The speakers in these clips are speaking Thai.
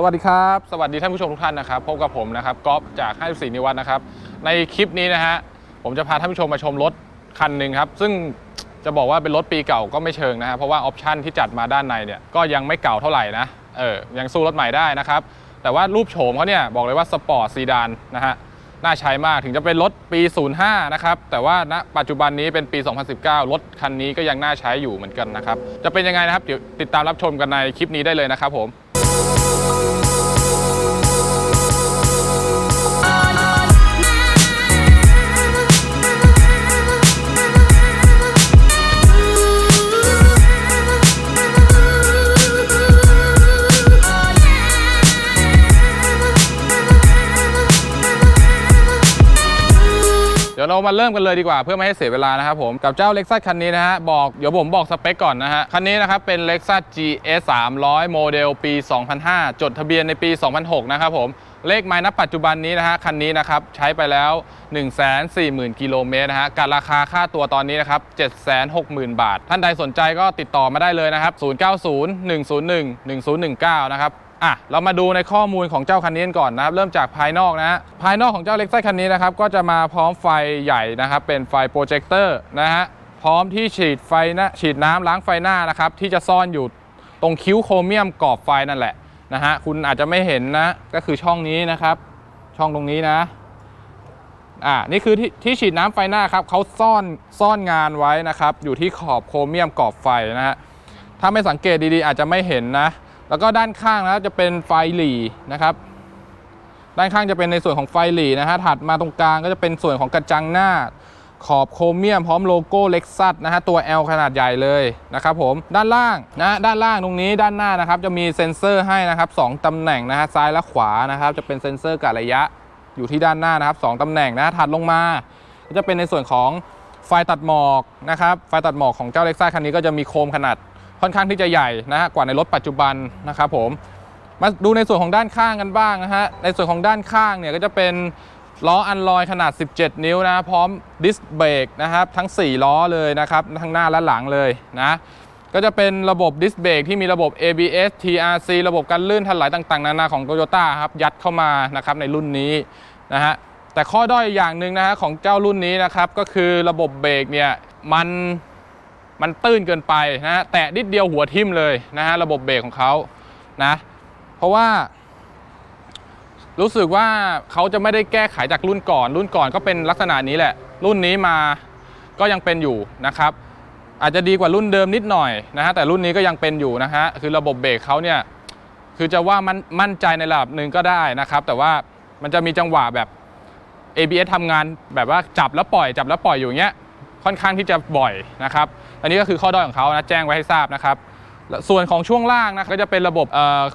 สวัสดีครับ สวัสดีท่านผู้ชมทุกท่านนะครับพบกับผมนะครับก๊อฟจาก 54 นิวัฒน์นะครับในคลิปนี้นะฮะผมจะพาท่านผู้ชมมาชมรถคันหนึ่งครับซึ่งจะบอกว่าเป็นรถปีเก่าก็ไม่เชิงนะฮะเพราะว่าออปชันที่จัดมาด้านในเนี่ยก็ยังไม่เก่าเท่าไหร่นะเออยังสู้รถใหม่ได้นะครับแต่ว่ารูปโฉมเขาเนี่ยบอกเลยว่าสปอร์ตซีดานนะฮะน่าใช้มากถึงจะเป็นรถปี 05 นะครับ แต่ว่าณปัจจุบันนี้เป็นปี 2019 รถคันนี้ก็ยังน่าใช้อยู่เหมือนกันนะครับ จะเป็นยังไงนะครับเดี๋ยวติดตามรับชมกันในคลิปนี้ได้เลยนะครับผม มาเริ่มกันเลยดีกว่าเพื่อไม่ให้เสียเวลานะครับผมกับเจ้า Lexus คันนี้นะฮะบอกเดี๋ยวผมบอกสเปคก่อนนะฮะคันนี้นะครับเป็น Lexus GS 300 โมเดลปี 2005 จดทะเบียนในปี 2006 นะครับผมเลขไม้นับปัจจุบันนี้นะฮะคันนี้นะครับใช้ไปแล้ว 140,000 กิโลเมตรนะฮะกับราคาค่าตัวตอนนี้นะครับ 760,000 บาท ท่านใดสนใจก็ติดต่อมาได้เลยนะครับ 0901011019 นะครับ อะเรามาดูในข้อมูลของเจ้าคันนี้ก่อนนะครับ เริ่มจากภายนอกนะฮะภายนอกของเจ้าเล็กไซคันนี้นะครับ ก็จะมาพร้อมไฟใหญ่นะครับ เป็นไฟโปรเจคเตอร์นะฮะพร้อมที่ฉีดไฟหน้าฉีดน้ำล้างไฟหน้านะครับ ที่จะซ่อนอยู่ตรงคิ้วโครเมียมกรอบไฟนั่นแหละนะฮะคุณอาจจะไม่เห็นนะ ก็คือช่องนี้นะครับ ช่องตรงนี้นะอ่านี่คือที่ที่ฉีดน้ำไฟหน้าครับเขาซ่อนซ่อนงานไว้นะครับ อยู่ที่ขอบโครเมียมกรอบไฟนะฮะถ้าไม่สังเกตดีๆ อาจจะไม่เห็นนะ แล้วก็ด้านข้างนะจะเป็นไฟหลีนะครับ ด้านข้างจะเป็นในส่วนของไฟหลีนะฮะถัดมาตรงกลางก็จะเป็นส่วนของกระจังหน้า ขอบโครเมียมพร้อมโลโก้เล็กซัสนะฮะตัว L ขนาดใหญ่เลยนะครับผมด้านล่างนะด้านล่างตรงนี้ด้านหน้านะครับจะมีเซ็นเซอร์ให้นะครับสองตำแหน่งนะฮะซ้ายและขวานะครับ จะเป็นเซ็นเซอร์กะระยะอยู่ที่ด้านหน้านะครับสองตำแหน่งนะถัดลงมา ก็จะเป็นในส่วนของไฟตัดหมอกนะครับไฟตัดหมอกของเจ้าเล็กซ่าคันนี้ก็จะมีโคมขนาด ค่อนข้างที่จะใหญ่นะฮะกว่าในรถปัจจุบันนะครับผมมาดูในส่วนของด้านข้างกันบ้างนะฮะในส่วนของด้านข้างเนี่ยก็จะเป็นล้ออันลอยขนาด 17 นิ้วนะพร้อมดิสเบรกนะครับทั้ง 4 ล้อเลยนะครับทั้งหน้าและหลังเลยนะก็จะเป็นระบบดิสเบรกที่มีระบบ ABS TRC ระบบการลื่นถลายต่างๆ นานาของ Toyota ครับยัดเข้ามานะครับในรุ่นนี้นะฮะแต่ข้อด้อยอย่างหนึ่งนะฮะของเจ้ารุ่นนี้นะครับก็คือระบบเบรกเนี่ยมัน มันตื้นเกินไปนะฮะแตะนิดเดียวหัวทิ่มเลยนะฮะระบบเบรกของเขานะเพราะว่า รู้สึกว่าเขาจะไม่ได้แก้ไขจากรุ่นก่อน รุ่นก่อนก็เป็นลักษณะนี้แหละ รุ่นนี้มาก็ยังเป็นอยู่นะครับ อาจจะดีกว่ารุ่นเดิมนิดหน่อยนะฮะแต่รุ่นนี้ก็ยังเป็นอยู่นะฮะคือระบบเบรกเขาเนี่ยคือจะว่ามันมั่นใจในระดับหนึ่งก็ได้นะครับ แต่ว่ามันจะมีจังหวะแบบ ABS ทำงานแบบว่าจับแล้วปล่อยจับแล้วปล่อยอยู่เงี้ยค่อนข้างที่จะบ่อยนะครับ อันนี้ก็คือข้อด้อยของเขานะแจ้งไว้ให้ทราบนะครับส่วนของช่วงล่างนะก็จะเป็นระบบ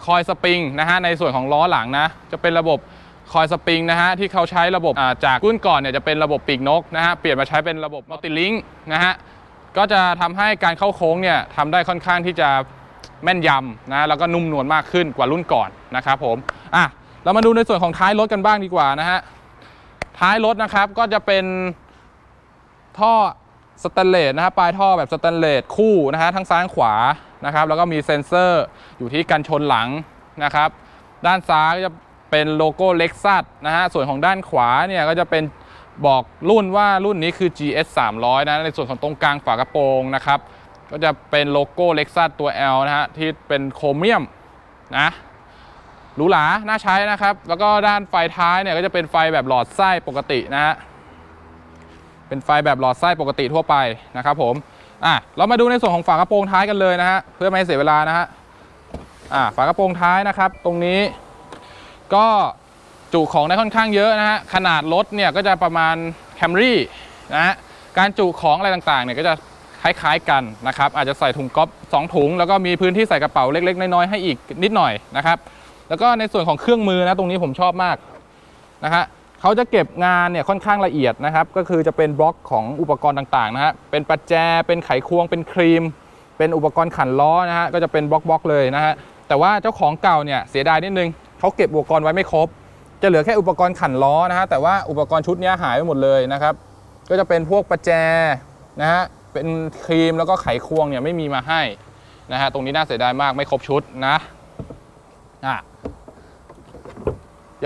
คอยสปริงนะฮะในส่วนของล้อหลังนะจะเป็นระบบคอยสปริงนะฮะที่เขาใช้ระบบาจากรุ่นก่อนเนี่ยจะเป็นระบบปีกนกนะฮะเปลี่ยนมาใช้เป็นระบบมัลติลิงก์นะฮะก็จะทำให้การเข้าโค้งเนี่ยทำได้ค่อนข้างที่จะแม่นยำนะแล้วก็นุ่มนวลมากขึ้นกว่ารุ่นก่อนนะครับผมอะเรามาดูในส่วนของท้ายรถกันบ้างดีกว่านะฮะท้ายรถนะครับก็จะเป็นท่อ สแตนเลสนะครับปลายท่อแบบสแตนเลสคู่นะฮะทั้งซ้ายขวานะครับแล้วก็มีเซ็นเซอร์อยู่ที่กันชนหลังนะครับ ด้านซ้ายก็จะเป็นโลโก้เล็กซัสนะฮะส่วนของด้านขวาเนี่ยก็จะเป็นบอกรุ่นว่ารุ่นนี้คือ GS 300นะในส่วนของตรงกลางฝากระโปรงนะครับ ก็จะเป็นโลโก้เล็กซัสตัว L นะฮะที่เป็นโครเมียมนะหรูหราน่าใช้นะครับ แล้วก็ด้านไฟท้ายเนี่ยก็จะเป็นไฟแบบหลอดไส้ปกตินะฮะ เป็นไฟแบบหลอดไส้ปกติทั่วไปนะครับผมอะเรามาดูในส่วนของฝากระโปรงท้ายกันเลยนะฮะเพื่อไม่ให้เสียเวลานะฮะอะฝากระโปรงท้ายนะครับ ตรงนี้ ก็จุของได้ค่อนข้างเยอะนะฮะขนาดรถเนี่ยก็จะประมาณ Camry นะฮะการจุของอะไรต่างๆเนี่ยก็จะคล้ายๆกันนะครับ อาจจะใส่ถุงก๊อฟ2ถุง แล้วก็มีพื้นที่ใส่กระเป๋าเล็ก ๆ น้อยๆให้อีกนิดหน่อยนะครับ แล้วก็ในส่วนของเครื่องมือนะตรงนี้ผมชอบมากนะฮะ เขาจะเก็บงานเนี่ยค่อนข้างละเอียดนะครับ ก็คือจะเป็นบล็อกของอุปกรณ์ต่างๆนะฮะเป็นประแจเป็นไขควงเป็นครีม เป็นอุปกรณ์ขันล้อนะฮะก็จะเป็นบล็อกๆเลยนะฮะแต่ว่าเจ้าของเก่าเนี่ยเสียดายนิดนึงเขาเก็บอุปกรณ์ไว้ไม่ครบ จะเหลือแค่อุปกรณ์ขันล้อนะฮะแต่ว่าอุปกรณ์ชุดนี้หายไปหมดเลยนะครับก็จะเป็นพวกประแจนะฮะเป็นครีมแล้วก็ไขควงเนี่ยไม่มีมาให้นะฮะตรงนี้น่าเสียดายมากไม่ครบชุดนะอะ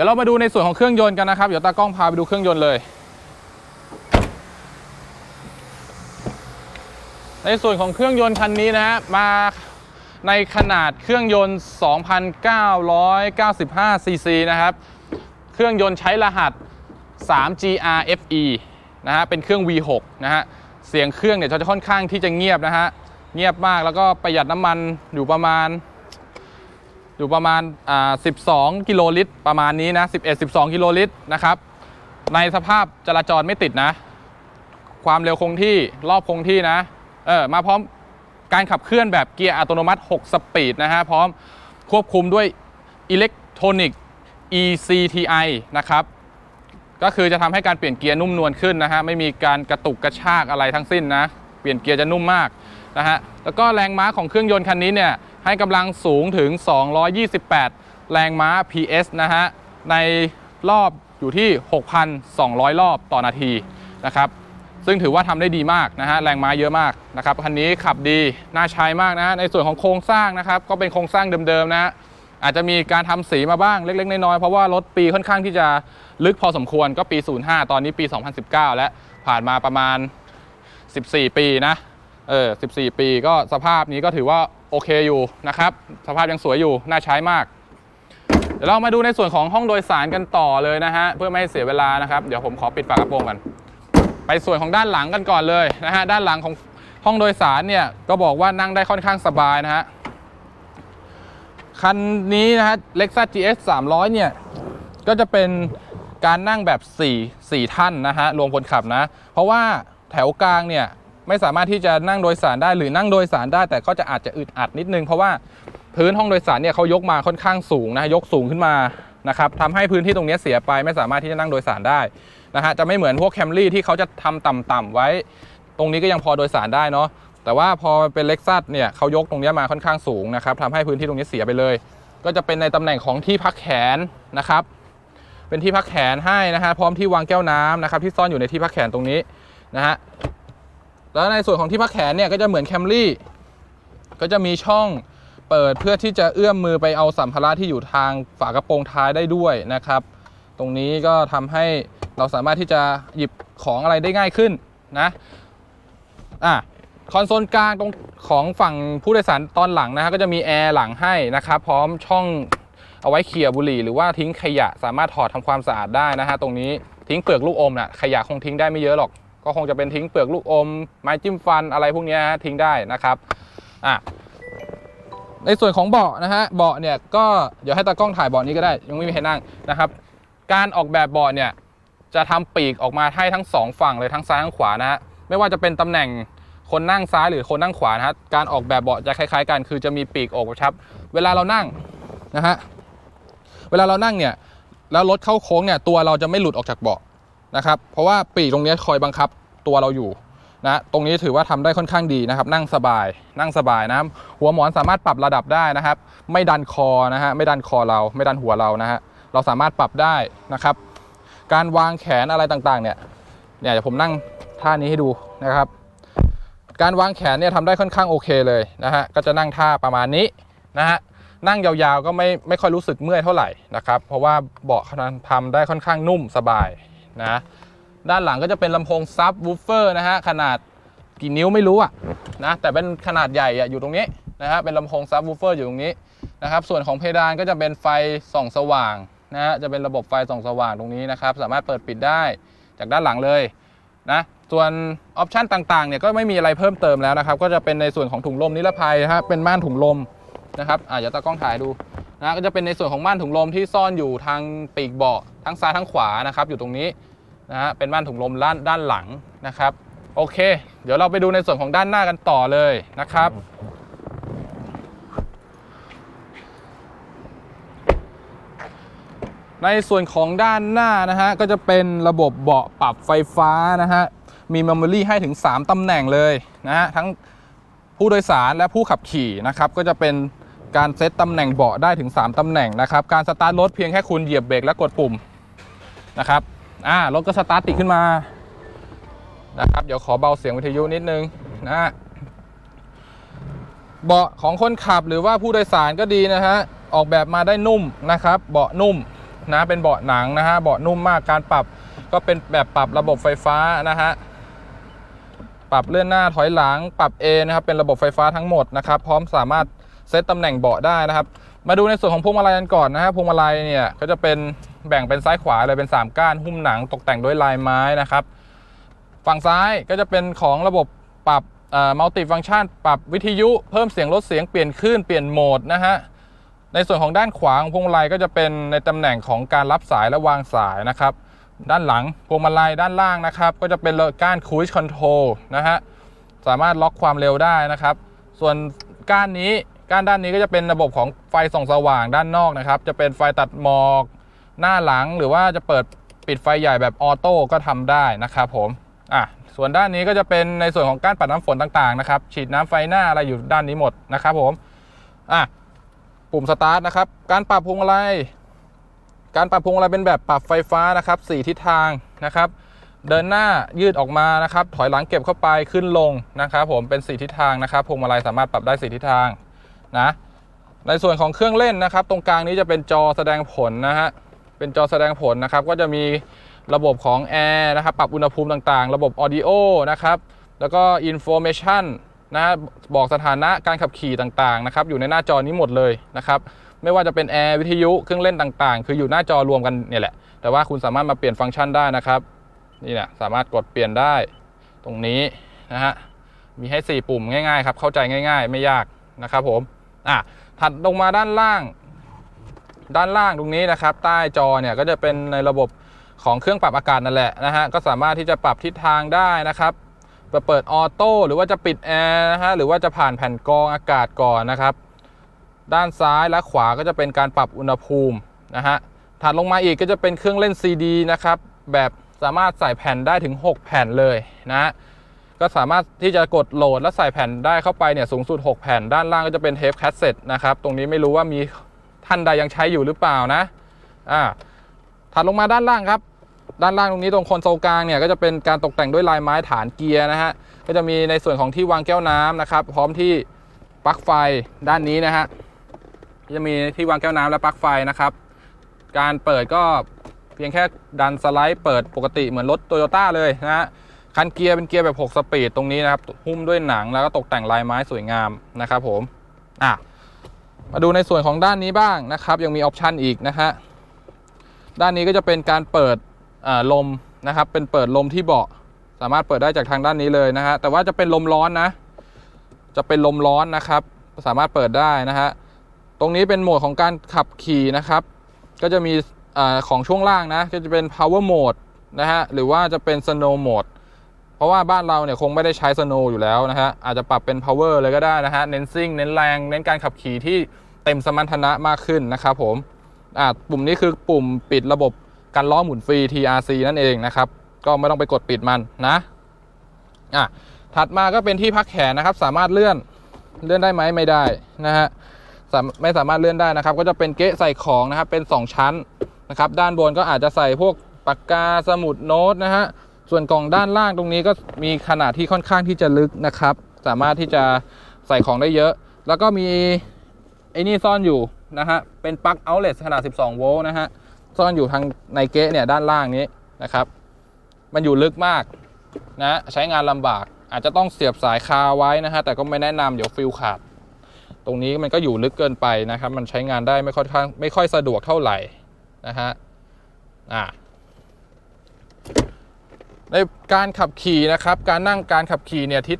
ดี๋ยวเรามาดูในส่วนของเครื่องยนต์กันนะครับ เดี๋ยวตากล้องพาไปดูเครื่องยนต์เลย ในส่วนของเครื่องยนต์คันนี้นะฮะมาในขนาดเครื่องยนต์ 2,995 ซีซีนะครับ เครื่องยนต์ใช้รหัส 3GRFE นะฮะ เป็นเครื่อง V6 นะฮะ เสียงเครื่องเนี่ยจะค่อนข้างที่จะเงียบนะฮะ เงียบมากแล้วก็ประหยัดน้ำมันอยู่ประมาณ อยู่ประมาณอ่า12 กิโลลิตร ประมาณนี้นะ11 12 กิโลลิตรนะครับ ในสภาพจราจรไม่ติดนะ ความเร็วคงที่รอบคงที่นะเออมาพร้อมการขับเคลื่อนแบบเกียร์อัตโนมัติ 6 สปีดนะฮะ พร้อมควบคุมด้วยอิเล็กทรอนิกส์ ECTI นะครับ ก็คือจะทำให้การเปลี่ยนเกียร์นุ่มนวลขึ้นนะฮะ ไม่มีการกระตุกกระชากอะไรทั้งสิ้นนะ เปลี่ยนเกียร์จะนุ่มมาก นะฮะแล้วก็แรงม้าของเครื่องยนต์คันนี้เนี่ยให้กำลังสูงถึง 228 แรงม้า PS นะฮะในรอบอยู่ที่ 6,200 รอบต่อนาทีนะครับซึ่งถือว่าทำได้ดีมากนะฮะแรงม้าเยอะมากนะครับคันนี้ขับดีน่าใช้มากนะฮะในส่วนของโครงสร้างนะครับก็เป็นโครงสร้างเดิมๆนะฮะอาจจะมีการทำสีมาบ้างเล็กๆน้อยๆเพราะว่ารถปีค่อนข้างที่จะลึกพอสมควรก็ปี 05 ตอนนี้ปี 2019 และผ่านมาประมาณ 14 ปีนะ เออ14 ปีก็สภาพนี้ก็ถือว่าโอเคอยู่นะครับ สภาพยังสวยอยู่ น่าใช้มาก เดี๋ยวเรามาดูในส่วนของห้องโดยสารกันต่อเลยนะฮะ เพื่อไม่ให้เสียเวลานะครับ เดี๋ยวผมขอปิดฝากระโปรงกัน ไปส่วนของด้านหลังกันก่อนเลยนะฮะ ด้านหลังของห้องโดยสารเนี่ย ก็บอกว่านั่งได้ค่อนข้างสบายนะฮะ คันนี้นะฮะ Lexus GS 300 เนี่ย ก็จะเป็นการนั่งแบบ 4 4 ท่านนะฮะ รวมคนขับนะ เพราะว่าแถวกลางเนี่ย ไม่สามารถที่จะนั่งโดยสารได้หรือนั่งโดยสารได้ แต่ก็จะอาจจะอึดอัดนิดนึง เพราะว่าพื้นห้องโดยสารเนี่ยเขายกมาค่อนข้างสูงนะยกสูงขึ้นมานะครับทำให้พื้นที่ตรงนี้เสียไป ไม่สามารถที่จะนั่งโดยสารได้นะฮะจะไม่เหมือนพวกแคมรี่ที่เขาจะทำต่ำๆไว้ ตรงนี้ก็ยังพอโดยสารได้เนาะแต่ว่าพอเป็นเล็กซัสเนี่ยเขายกตรงนี้มาค่อนข้างสูงนะครับทำให้พื้นที่ตรงนี้เสียไปเลย ก็จะเป็นในตำแหน่งของที่พักแขนนะครับเป็นที่พักแขนให้นะฮะพร้อมที่วางแก้วน้ำนะครับที่ซ่อนอยู่ในที่พักแขนตรงนี้นะฮะ แล้วในส่วนของที่พักแขนเนี่ยก็จะเหมือนแคมรี่ก็จะมีช่องเปิดเพื่อที่จะเอื้อมมือไปเอาสัมภาระที่อยู่ทางฝากระโปรงท้ายได้ด้วยนะครับ ตรงนี้ก็ทำให้เราสามารถที่จะหยิบของอะไรได้ง่ายขึ้นนะอะคอนโซลกลางตรงของฝั่งผู้โดยสารตอนหลังนะฮะก็จะมีแอร์หลังให้นะครับพร้อมช่องเอาไว้เขี่ยบุหรี่หรือว่าทิ้งขยะสามารถถอดทำความสะอาดได้นะฮะตรงนี้ทิ้งเปลือกลูกอมนะ่ะขยะคงทิ้งได้ไม่เยอะหรอก ก็คงจะเป็นทิ้งเปลือกลูกอม ไม้จิ้มฟันอะไรพวกนี้ฮะทิ้งได้นะครับอะในส่วนของเบาะนะฮะเบาะเนี่ยก็เดี๋ยวให้ตากล้องถ่ายเบาะนี้ก็ได้ ยังไม่มีใครนั่งนะครับ การออกแบบเบาะเนี่ยจะทำปีกออกมาให้ทั้งสองฝั่งเลยทั้งซ้ายทั้งขวานะฮะไม่ว่าจะเป็นตำแหน่งคนนั่งซ้ายหรือคนนั่งขวานะฮะการออกแบบเบาะจะคล้ายๆกัน คือจะมีปีกออกกระชับ เวลาเรานั่งนะฮะเวลาเรานั่งเนี่ยแล้วรถเข้าโค้งเนี่ยตัวเราจะไม่หลุดออกจากเบาะ นะครับ เพราะว่าปีกตรงนี้คอยบังคับตัวเราอยู่นะตรงนี้ถือว่าทำได้ค่อนข้างดีนะครับ นั่งสบาย นั่งสบายนะหัวหมอนสามารถปรับระดับได้นะครับ ไม่ดันคอนะฮะไม่ดันคอเรา ไม่ดันหัวเรานะฮะเราสามารถปรับได้นะครับ การวางแขนอะไรต่างๆ เนี่ยเนี่ยเดี๋ยวผมนั่งท่านี้ให้ดูนะครับ การวางแขนเนี่ยทำได้ค่อนข้างโอเคเลยนะฮะก็จะนั่งท่าประมาณนี้นะฮะนั่งยาวๆก็ไม่ไม่ค่อยรู้สึกเมื่อยเท่าไหร่นะครับ เพราะว่าเบาะเขาทำได้ค่อนข้างนุ่มสบาย นะด้านหลังก็จะเป็นลำโพงซับวูฟเฟอร์นะฮะขนาดกี่นิ้วไม่รู้อะนะแต่เป็นขนาดใหญ่อะอยู่ตรงนี้นะฮะเป็นลำโพงซับวูฟเฟอร์อยู่ตรงนี้นะครับส่วนของเพดานก็จะเป็นไฟส่องสว่างนะฮะจะเป็นระบบไฟส่องสว่างตรงนี้นะครับสามารถเปิดปิดได้จากด้านหลังเลยนะส่วนออปชันต่างๆเนี่ยก็ไม่มีอะไรเพิ่มเติมแล้วนะครับ ก็จะเป็นในส่วนของถุงลมนิรภัยนะฮะเป็นม่านถุงลมนะครับอะเดี๋ยวตากล้องถ่ายดูนะก็จะเป็นในส่วนของม่านถุงลมที่ซ่อนอยู่ทางปีกเบาะทั้งซ้ายทั้งขวานะครับอยู่ตรงนี้ นะฮะเป็นม่านถุงลมด้านด้านหลังนะครับ โอเค เดี๋ยวเราไปดูในส่วนของด้านหน้ากันต่อเลยนะครับ ในส่วนของด้านหน้านะฮะก็จะเป็นระบบเบาะปรับไฟฟ้านะฮะมีเมมโมรี่ให้ถึง 3ตำแหน่งเลยนะฮะทั้งผู้โดยสารและผู้ขับขี่นะครับก็จะเป็นการเซตตำแหน่งเบาะได้ถึง 3ตำแหน่งนะครับ การสตาร์ทรถเพียงแค่คุณเหยียบเบรกและกดปุ่มนะครับ อ่ารถก็สตาร์ทติดขึ้นมานะครับเดี๋ยวขอเบาเสียงวิทยุนิดนึงนะฮะเบาะของคนขับหรือว่าผู้โดยสารก็ดีนะฮะออกแบบมาได้นุ่มนะครับ เบาะนุ่มนะเป็นเบาะหนังนะฮะเบาะนุ่มมากการปรับก็เป็นแบบปรับระบบไฟฟ้านะฮะปรับเลื่อนหน้าถอยหลังปรับเอนนะครับเป็นระบบไฟฟ้าทั้งหมดนะครับพร้อมสามารถเซตตำแหน่งเบาะได้นะครับ มาดูในส่วนของพวงมาลัยกันก่อนนะฮะพวงมาลัยเนี่ยก็จะเป็น แบ่งเป็นซ้ายขวาเลยเป็น 3 ก้านหุ้มหนังตกแต่งด้วยลายไม้นะครับ ฝั่งซ้ายก็จะเป็นของระบบปรับมัลติฟังชันปรับวิทยุเพิ่มเสียงลดเสียงเปลี่ยนคลื่นเปลี่ยนโหมดนะฮะในส่วนของด้านขวาของพวงมาลัยก็จะเป็นในตำแหน่งของการรับสายและวางสายนะครับ ด้านหลังพวงมาลัยด้านล่างนะครับ ก็จะเป็นก้านคูชคอนโทรลนะฮะสามารถล็อกความเร็วได้นะครับ ส่วนก้านนี้ก้านด้านนี้ก็จะเป็นระบบของไฟส่องสว่างด้านนอกนะครับ จะเป็นไฟตัดหมอก หน้าหลังหรือว่าจะเปิดปิดไฟใหญ่แบบออโต้ก็ทำได้นะครับผมอะส่วนด้านนี้ก็จะเป็นในส่วนของการปัดน้ำฝนต่างๆนะครับฉีดน้ำไฟหน้าอะไรอยู่ด้านนี้หมดนะครับผมอะปุ่มสตาร์ทนะครับการปรับพวงมาลัยการปรับพวงมาลัยเป็นแบบปรับไฟฟ้านะครับ4ทิศทางนะครับเดินหน้ายืดออกมานะครับ ถอยหลังเก็บเข้าไปขึ้นลงนะครับ ผมเป็น4ทิศทางนะครับพวงมาลัยสามารถปรับได้4ทิศทางนะในส่วนของเครื่องเล่นนะครับ ตรงกลางนี้จะเป็นจอแสดงผลนะฮะ เป็นจอแสดงผลนะครับ ก็จะมีระบบของแอร์นะครับ ปรับอุณหภูมิต่างๆ ระบบออดิโอนะครับ แล้วก็อินโฟเมชันนะฮะบอกสถานะการขับขี่ต่างๆนะครับ อยู่ในหน้าจอนี้หมดเลยนะครับ ไม่ว่าจะเป็นแอร์วิทยุเครื่องเล่นต่างๆ คืออยู่หน้าจอรวมกันเนี่ยแหละ แต่ว่าคุณสามารถมาเปลี่ยนฟังก์ชันได้นะครับ นี่นะสามารถกดเปลี่ยนได้ตรงนี้นะฮะ มีให้ 4 ปุ่มง่ายๆครับ เข้าใจง่าย ๆ ไม่ยากนะครับผม อะ ถัดลงมาด้านล่าง ด้านล่างตรงนี้นะครับ ใต้จอเนี่ยก็จะเป็นในระบบของเครื่องปรับอากาศนั่นแหละนะฮะก็สามารถที่จะปรับทิศทางได้นะครับเปิดออโต้หรือว่าจะปิดแอร์นะฮะหรือว่าจะผ่านแผ่นกรองอากาศก่อนนะครับ ด้านซ้ายและขวาก็จะเป็นการปรับอุณหภูมินะฮะถัดลงมาอีกก็จะเป็นเครื่องเล่น CD นะครับ แบบสามารถใส่แผ่นได้ถึง 6 แผ่นเลยนะฮะก็สามารถที่จะกดโหลดและใส่แผ่นได้เข้าไปเนี่ยสูงสุด 6 แผ่น ด้านล่างก็จะเป็นเทปแคสเซ็ตนะครับ ตรงนี้ไม่รู้ว่ามี ท่านใดยังใช้อยู่หรือเปล่านะอ่าถัดลงมาด้านล่างครับ ด้านล่างตรงนี้ตรงคอนโซลกลางเนี่ยก็จะเป็นการตกแต่งด้วยลายไม้ฐานเกียร์นะฮะก็จะมีในส่วนของที่วางแก้วน้ำนะครับ พร้อมที่ปลั๊กไฟด้านนี้นะฮะจะมีที่วางแก้วน้ำและปลั๊กไฟนะครับ การเปิดก็เพียงแค่ดันสไลด์เปิดปกติเหมือนรถโตโยต้าเลยนะฮะคันเกียร์เป็นเกียร์แบบ 6 สปีดตรงนี้นะครับหุ้มด้วยหนังแล้วก็ตกแต่งลายไม้สวยงามนะครับผมอะ มาดูในส่วนของด้านนี้บ้างนะครับ ยังมีออปชันอีกนะฮะด้านนี้ก็จะเป็นการเปิดลมนะครับ เป็นเปิดลมที่เบาะ สามารถเปิดได้จากทางด้านนี้เลยนะฮะแต่ว่าจะเป็นลมร้อนนะ จะเป็นลมร้อนนะครับ สามารถเปิดได้นะฮะตรงนี้เป็นโหมดของการขับขี่นะครับ ก็จะมีอของช่วงล่างนะ ก็จะเป็น power mode นะฮะหรือว่าจะเป็น snow mode เพราะว่าบ้านเราเนี่ยคงไม่ได้ใช้ snow อยู่แล้วนะฮะอาจจะปรับเป็น power เลยก็ได้นะฮะเน้นซิ่งเน้นแรง เน้นการขับขี่ที่เต็มสมรรถนะมากขึ้นนะครับผมอ่าปุ่มนี้คือปุ่มปิดระบบการล้อหมุนฟรี TRC นั่นเองนะครับ ก็ไม่ต้องไปกดปิดมันนะอะถัดมาก็เป็นที่พักแขนนะครับ สามารถเลื่อนเลื่อนได้ไหมไม่ได้นะฮะสามไม่สามารถเลื่อนได้นะครับ ก็จะเป็นเกะใส่ของนะครับเป็น 2 ชั้นนะครับ ด้านบนก็อาจจะใส่พวกปากกาสมุดโน้ตนะฮะ ส่วนกล่องด้านล่างตรงนี้ก็มีขนาดที่ค่อนข้างที่จะลึกนะครับ สามารถที่จะใส่ของได้เยอะ แล้วก็มีไอ้นี่ซ่อนอยู่นะฮะ เป็นปลั๊กเอาเล t ขนาด 12 โวลต์นะฮะ ซ่อนอยู่ทางในเกะเนี่ยด้านล่างนี้นะครับ มันอยู่ลึกมากนะใช้งานลำบาก อาจจะต้องเสียบสายคาไว้นะฮะ แต่ก็ไม่แนะนำเดี๋ยวฟิลขาด ตรงนี้มันก็อยู่ลึกเกินไปนะครับ มันใช้งานได้ไม่ค่อยข้างไม่ค่อยสะดวกเท่าไหร่นะฮะ อ่า ในการขับขี่นะครับ การนั่งการขับขี่เนี่ยทิศ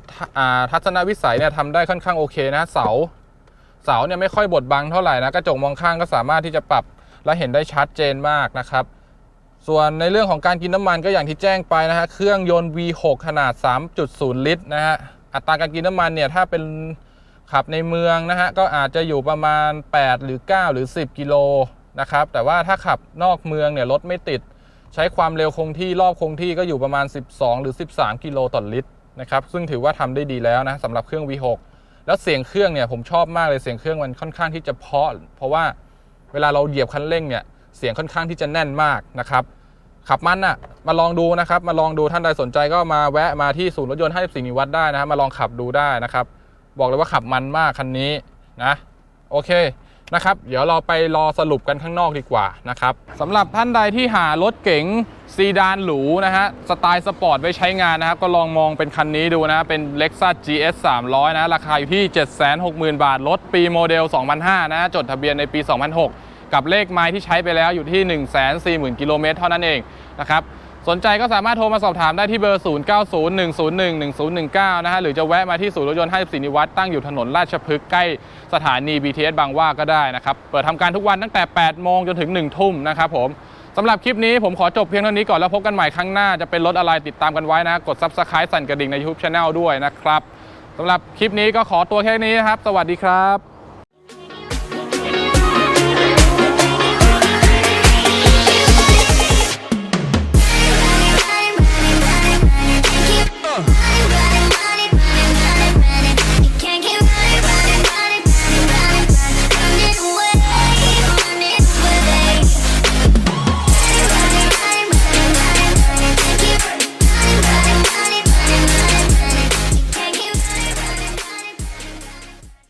ทัศนวิสัยเนี่ยทำได้ค่อนข้างโอเคนะเสา เสาเนี่ยไม่ค่อยบดบังเท่าไหร่นะกระจกมองข้างก็สามารถที่จะปรับและเห็นได้ชัดเจนมากนะครับ ส่วนในเรื่องของการกินน้ำมันก็อย่างที่แจ้งไปนะฮะเครื่องยนต์ V6 ขนาด 3.0 ลิตรนะฮะอัตราการกินน้ำมันเนี่ยถ้าเป็นขับในเมืองนะฮะก็อาจจะอยู่ประมาณ 8 หรือ 9 หรือ 10 กิโลนะครับแต่ว่าถ้าขับนอกเมืองเนี่ยรถไม่ติด ใช้ความเร็วคงที่รอบคงที่ก็อยู่ประมาณ 12 หรือ 13 กิโลต่อลิตรนะครับซึ่งถือว่าทำได้ดีแล้วนะสำหรับเครื่อง V6 แล้วเสียงเครื่องเนี่ยผมชอบมากเลยเสียงเครื่องมันค่อนข้างที่จะเพาะ เพราะว่าเวลาเราเหยียบคันเร่งเนี่ยเสียงค่อนข้างที่จะแน่นมากนะครับขับมันอะมาลองดูนะครับมาลองดูท่านใดสนใจก็มาแวะมาที่ศูนย์รถยนต์54นิวัตได้นะครับมาลองขับดูได้นะครับ บอกเลยว่าขับมันมากคันนี้นะโอเค นะครับ เดี๋ยวเราไปรอสรุปกันข้างนอกดีกว่านะครับสำหรับท่านใดที่หารถเก๋งซีดานหรูนะฮะสไตล์สปอร์ตไว้ใช้งานนะครับ ก็ลองมองเป็นคันนี้ดูนะเป็น Lexus GS 300 นะ ราคาอยู่ที่ 760,000 บาท รถปีโมเดล 2005 นะ จดทะเบียนในปี 2006 กับเลขไม้ที่ใช้ไปแล้วอยู่ที่ 140,000 กิโลเมตรเท่านั้นเองนะครับ สนใจก็สามารถโทรมาสอบถามได้ที่เบอร์ 0901011019 นะฮะ หรือจะแวะมาที่ศูนย์รถยนต์54นิวัตตั้งอยู่ถนนราชพฤกษ์ใกล้สถานี BTS บางว่าก็ได้นะครับ เปิดทำการทุกวันตั้งแต่ 8 โมงจนถึง 1 ทุ่มนะครับผมสำหรับคลิปนี้ผมขอจบเพียงเท่านี้ก่อนแล้วพบกันใหม่ครั้งหน้าจะเป็นรถอะไรติดตามกันไว้นะ กด Subscribe สั่นกระดิ่งใน YouTube Channel ด้วยนะครับสำหรับคลิปนี้ก็ขอตัวแค่นี้นะครับ สวัสดีครับ